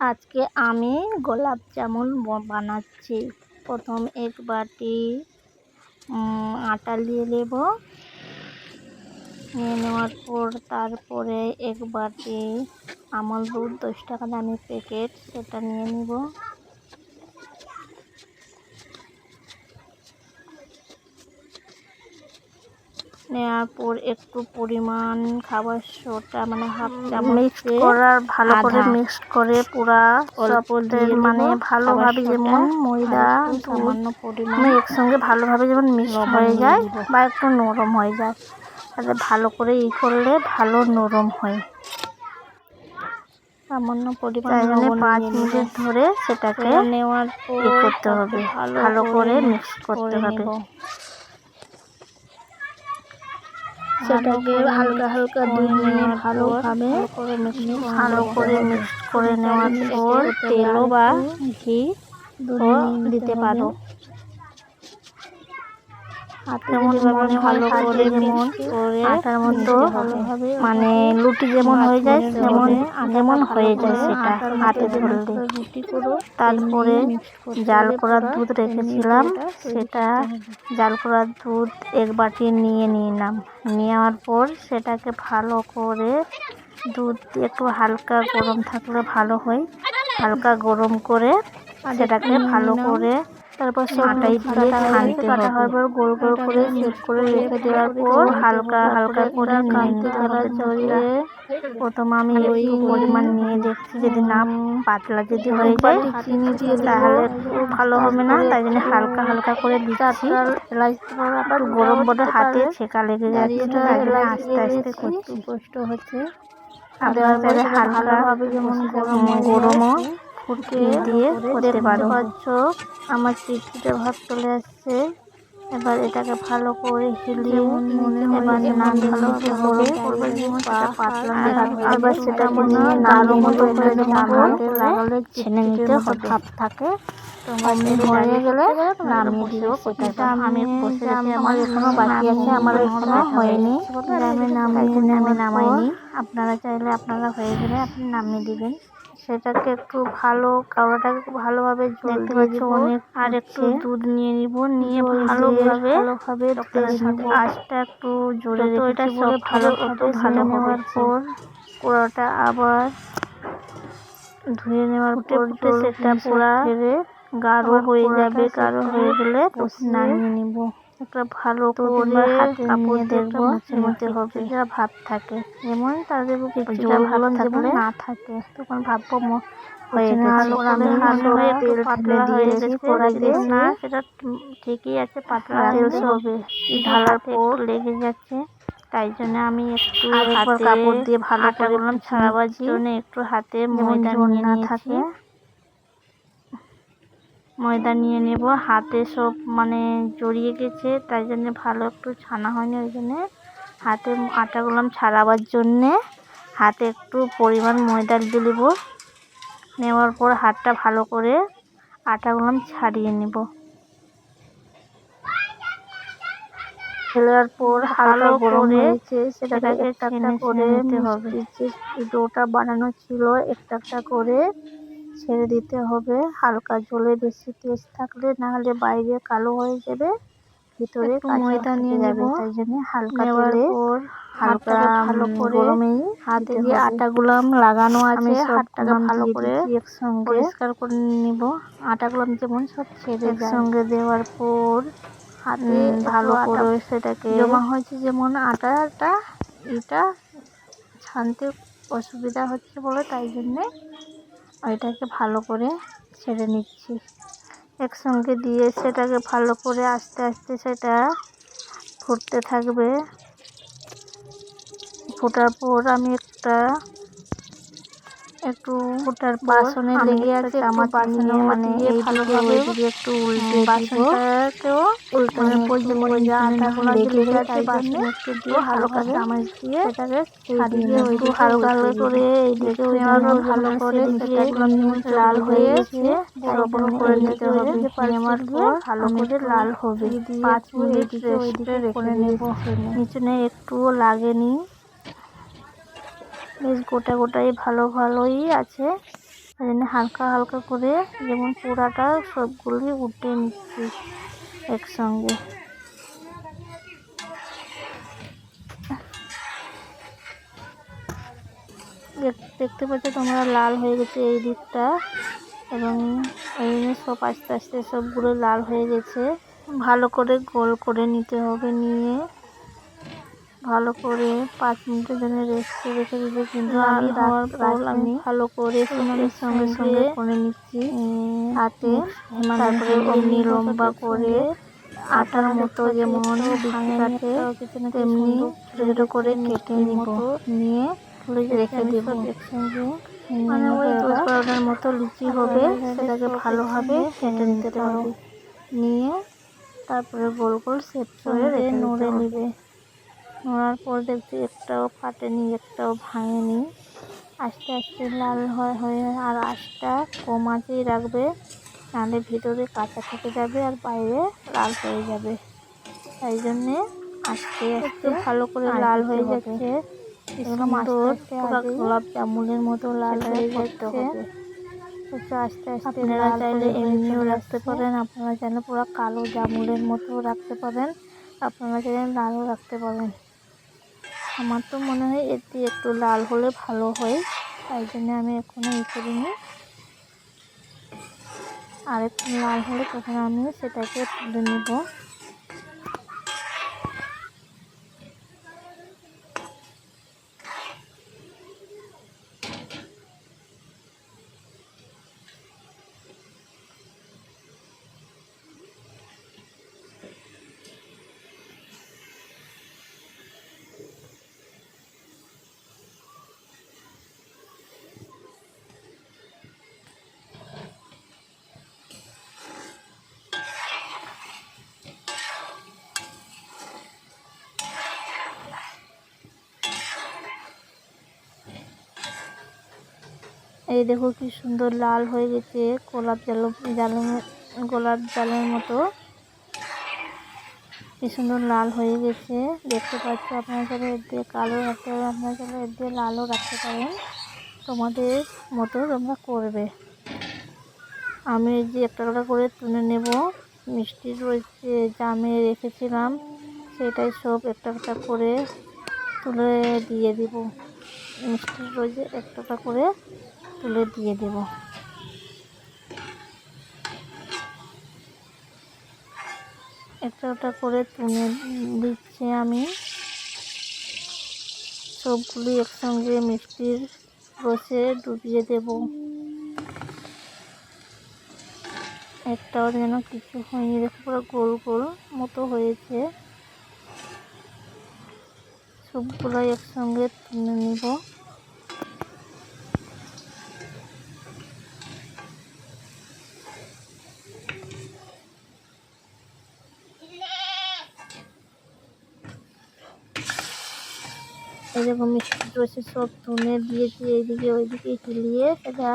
আজকে আমি গোলাপ জামুন বানাচ্ছি। প্রথম এক বাটি আটা নিয়ে নেব নিয়ে নেওয়ার পর তারপরে এক বাটি আমল দুধ, দশ টাকা দামের প্যাকেট সেটা নিয়ে নিব। নেওয়ার পর একটু পরিমাণ খাবার সোটা মানে হাফ চামচ মিক্স করার ভালো করে। মিক্স করে পুরা সব মানে ভালোভাবে যেমন ময়দা সামান্য পরিমাণ মানে একসঙ্গে ভালোভাবে যেমন মিক্স হয়ে যায় বা একটু নরম হয়ে যায়। তাহলে ভালো করে ই করলে ভালো নরম হয়। সামান্য পরিমাণ পাঁচ মিনিট ধরে সেটাকে নেওয়ার করতে হবে। ভালো করে মিক্স করতে হবে নেব। সেটাকে হালকা হালকা দুধ নিয়ে ভালোভাবে ভালো করে মিক্স করে নেওয়ার পর তেলও বা ঘি দিতে পারো। যেমন মনে ভালো করে যেমন করে আটার মতো মানে লুটি যেমন হয়ে যায় তেমন যেমন হয়ে যায় সেটা হাতে ধরলে। তারপরে জাল করার দুধ রেখেছিলাম সেটা জাল করার দুধ এক বাটি নিয়ে নিলাম। নেওয়ার পর সেটাকে ভালো করে দুধ একটু হালকা গরম থাকলে ভালো হয় হালকা গরম করে সেটাকে ভালো করে তারপর আটাই দিয়ে ছানতে হবে। গোল গোল করে সেট করে রেখে দেওয়ার পর হালকা হালকা করে নিয়ে নিতে হবে চড়িয়ে। প্রথম আমি একটু পরিমাণ নিয়ে দেখছি যদি না পাতলা যদি হয়ে যায় চিনি দিয়ে তাহলে ভালো হবে না তাই জন্য হালকা হালকা করে দিচ্ছি। একটু গরম বড় হাতে ছেঁকা লেগে যাচ্ছে তাই জন্য আস্তে আস্তে করছি। কষ্ট হচ্ছে। দেওয়ার পরে হালকা যেমন গরম গরমও দিয়ে করতে পারো আমার চিটচিটে ভাব চলে আসছে এবার এটাকে ভালো করে হিলিয়ে এবার করবে যেমন সেটা পাতলা না থাকে। আবার সেটাকে নিয়ে নাড়ু মতো করে হাতে লাগালে ছেনে নিতে ভাব থাকে অমনি হয়ে গেলে নামিয়ে দিও সেটা আমি বসে আমার এখনও বাকি আছে আমার এখনও হয়নি আমি নামিয়ে আমি নামাইনি আপনারা চাইলে আপনারা হয়ে গেলে আপনি নামিয়ে দিবেন সেটাকে একটু ভালো কাওড়াটাকে ভালোভাবে দেখতে পাচ্ছি অনেক আর একটু দুধ নিয়ে নিব। নিয়ে ভালোভাবে ভালোভাবে আঁচটা একটু জোরে এটা সব ভালো ভালো হওয়ার পর পোড়াটা আবার ধুয়ে নেওয়ার পর সেটা পোড়া গাঢ় হয়ে যাবে গাঢ় হয়ে গেলে নামিয়ে নিব। একটা ভালো করে হাতে কাপড় দেখব মুছে নিতে হবে। যা ভাব থাকে। যেমন তাদের কিছুটা ভাব থাকলে না থাকে তখন ভাববো হয়ে গেছে। আমি তেল কড়াইতে না সেটা ঠিকই আছে পাতলা তেল হবে। ঢালার পর লেগে যাচ্ছে তাই জন্য আমি একটু কাপড় দিয়ে ভালো করে বললাম ছাড়াবার জন্য একটু হাতে ময়দা নিয়ে নিয়েছি। ময়দা নিয়ে নেব। হাতে সব মানে জড়িয়ে গেছে তাই জন্য ভালো একটু ছানা হয়নি ওই জন্যে। হাতে আটাগুলো ছাড়াবার জন্যে হাতে একটু পরিমাণ ময়দা দিয়ে নেব। নেওয়ার পর হাতটা ভালো করে আটাগুলো ছাড়িয়ে নেব। ফেলার পর হালকা গরম হয়েছে সেটাকে একটা একটা করে নিতে হবে। যে ডোটা বানানো ছিল একটা একটা করে ছেড়ে দিতে হবে। হালকা জলে বেশি তেজ থাকলে না হলে বাইরে কালো হয়ে যাবে ভিতরে ময়দা নিয়ে যাবে। তাই জন্য হালকা তেলে হালকা ভালো করে গরমেই হাতে দিয়ে আটাগুলো লাগানো আছে হাতটাকে ভালো করে একসঙ্গে। পরিষ্কার করে নিব। আটাগুলো যেমন সব ছেড়ে একসঙ্গে দেওয়ার পর হাতে ভালো করে সেটাকে জমা হয়েছে যেমন আটাটা এটা ছানতে অসুবিধা হচ্ছে বলে তাই জন্যে ওইটাকে ভালো করে ছেড়ে নিচ্ছি। একসঙ্গে দিয়ে সেটাকে ভালো করে আস্তে আস্তে সেটা ফুটতে থাকবে। ফোটার পর আমি একটা একটু ফোটার বাসনে লেগে আছে চামচ নিয়ে মানে এই ভালোভাবে একটু উল্টে বাসনটাকেও উল্টানোর পর যেমন যা আটাগুলো লেগে গেছে বাসনে একটু দিয়ে হালকা চামচ দিয়ে সেটাকে ছাড়িয়ে একটু হালকা হালকা করে এইদিকে ওইদিকে ভালো করে সেটাগুলো লাল হয়ে গেছে বড় করে নিতে হবে। নেওয়ার পর ভালো করে লাল হবে। পাঁচ মিনিট রেস্টে রেখে নেব। নিচনে একটুও লাগেনি বেশ গোটা গোটাই ভালো ভালোই আছে। জন্য হালকা হালকা করে যেমন পোড়াটা সবগুলি উঠে নিচ্ছি একসঙ্গে। দেখ- দেখতে পাচ্ছ তোমরা লাল হয়ে গেছে এই দিকটা এবং এই সব আস্তে আস্তে সবগুলো লাল হয়ে গেছে। ভালো করে গোল করে নিতে হবে নিয়ে। ভালো করে পাঁচ মিনিটের জন্য রেস্টে রেখে দিতে কিন্তু আমি হওয়ার পর আমি ভালো করে সোনালির সঙ্গে সঙ্গে করে নিচ্ছি। হাতে তারপরে অমনি লম্বা করে আটার মতো যেমন ভাঙে কাটে তেমনি ছোটো ছোটো করে কেটে নিব। নিয়ে রেখে দেবো। মানে ওই দশ বারোটার মতো লুচি হবে সেটাকে ভালোভাবে কেটে নিতে হবে নিয়ে তারপরে গোল গোল সেট করে রেখে নড়ে নিবে। নড়ার পর দেখছি একটাও ফাটেনি একটাও ভাঙেনি। আস্তে আস্তে লাল হয় হয়ে আর আঁচটা কম আঁচেই রাখবে নাহলে ভিতরে কাঁচা থেকে যাবে আর বাইরে লাল হয়ে যাবে। তাই জন্যে আস্তে আস্তে ভালো করে লাল হয়ে যাচ্ছে। গোলাপ জামুনের মতো লাল হয়ে যাচ্ছে। আস্তে আস্তে আপনারা চাইলে এমনিও রাখতে পারেন আপনারা চাইলে পুরো কালো জামুনের মতো রাখতে পারেন আপনারা চাইলে লালও রাখতে পারেন। আমার তো মনে হয় এটি একটু লাল হলে ভালো হয়, তাই জন্য আমি এখনও ই করিনি। আর একটু লাল হলে তখন আমি সেটাকে তুলে নেব। এই দেখো কি সুন্দর লাল হয়ে গেছে গোলাপ জাল গোলাপ জালের মতো। কি সুন্দর লাল হয়ে গেছে। দেখতে পাচ্ছ আপনারা চাইলে এর দিয়ে কালো রাখতে পারেন আপনারা চাইলে এর দিয়ে লালও রাখতে পারেন। তোমাদের মতো তোমরা করবে। আমি এই যে একটা একটা করে তুলে নেব। মিষ্টি রয়েছে, জামে রেখেছিলাম, সেটাই সব একটা একটা করে তুলে দিয়ে দিব। মিষ্টি রয়েছে একটা একটা করে। তুলে দিয়ে দেব। একটা করে তুলে দিচ্ছি আমি। সবগুলি একসঙ্গে মিষ্টির রসে ডুবিয়ে দেব। একটাও যেন কিছু হয়নি। দেখো পুরো গোল গোল মতো হয়েছে। সবগুলোই একসঙ্গে তুলে নিব। এরকম রয়েছে সব তুলে দিয়েছি এইদিকে ওইদিকে হিলিয়ে সেটা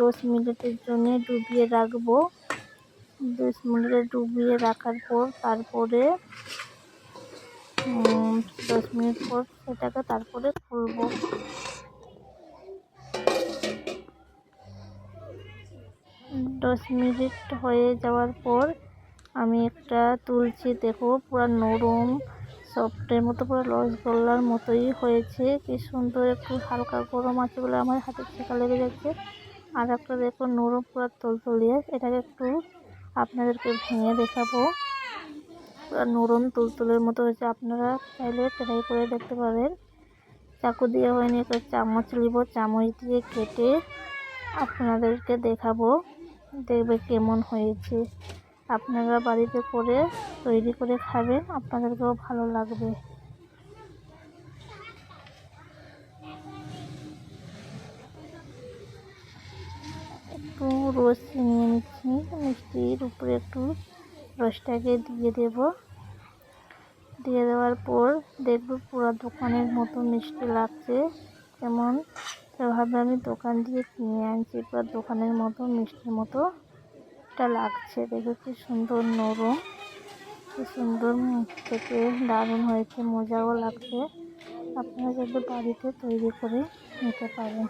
দশ মিনিটের জন্য ডুবিয়ে রাখব। দশ মিনিটে ডুবিয়ে রাখার পর তারপরে দশ মিনিট পর সেটাকে তারপরে খুলবো। দশ মিনিট হয়ে যাওয়ার পর আমি একটা তুলছি দেখো, পুরো নরম। সফটের মতো পুরো রসগোল্লার মতোই হয়েছে। কি সুন্দর, একটু হালকা গরম আছে বলে আমার হাতে ছেঁকা লেগে যাচ্ছে। আর একটা দেখো নরম পুরো তুলতুলিয়ে, এটাকে একটু আপনাদেরকে ভেঙে দেখাবো। পুরো নরম তুলতুলের মতো হয়েছে, আপনারা চাইলে ট্রাই করে দেখতে পারেন। চাকু দিয়ে হয়নি, একটা চামচ নিব, চামচ দিয়ে কেটে আপনাদেরকে দেখাবো। দেখবে কেমন হয়েছে। আপনারা বাড়িতে করে তৈরি করে খাবেন, আপনাদেরকেও ভালো লাগবে। একটু রস নিয়ে নিচ্ছি, মিষ্টির উপরে একটু রসটাকে দিয়ে দেব। দিয়ে দেওয়ার পর দেখব পুরো দোকানের মতো মিষ্টি লাগছে। যেমন এভাবে আমি দোকান দিয়ে কিনে আনছি, পুরো দোকানের মতো, মিষ্টির মতো। এটা লাগছে। দেখে কি সুন্দর নরম। কি সুন্দর থেকে দারুণ হয়েছে, মজাও লাগছে। আপনারা যদি বাড়িতে তৈরি করে নিতে পারেন।